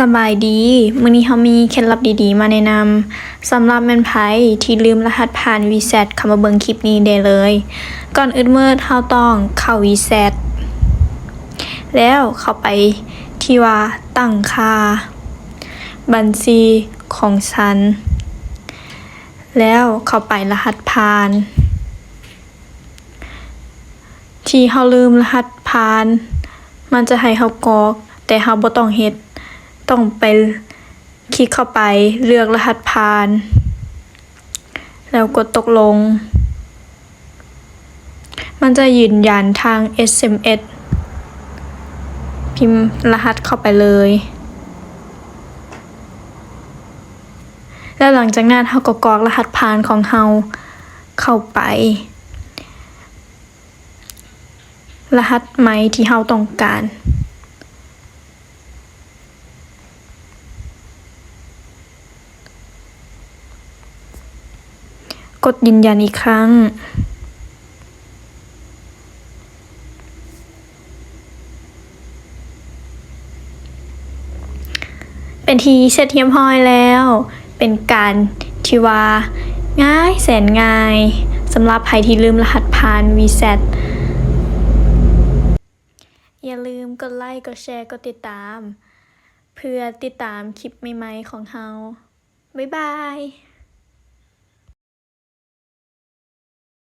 สบายดี มื้อนี้เฮามีเคล็ดลับดีๆ มาแนะนำสำหรับแม่นไผที่ลืมรหัสผ่าน VSAT เข้ามาเบิ่งคลิปนี้ได้เลย ก่อนอื่นเมื่อเฮาต้องเข้า VSAT แล้วเข้าไปที่ว่าตั้งค่า บัญชีของฉัน แล้วเข้าไปรหัสผ่าน ที่เฮาลืมรหัสผ่าน มันจะให้เฮากรอก แต่เฮาบ่ต้องเฮ็ด ต้องไปคลิกเข้าไปเลือกรหัสผ่าน แล้วกดตกลง มันจะยืนยันทาง SMS พิมพ์รหัสเข้าไปเลย แล้วหลังจากนั้นเฮาก็กรอกรหัสผ่านของเฮาเข้าไป รหัสไหมที่เฮาต้องการ กดยืนยันอีกครั้ง เป็นทีเสร็จเรียบร้อยแล้ว เป็นการที่ว่า ง่ายแสนง่ายสำหรับใครที่ลืมรหัสผ่าน VSAT อย่าลืมกดไลค์กดแชร์กดติดตาม เพื่อติดตามคลิปใหม่ๆของเราบ๊ายบาย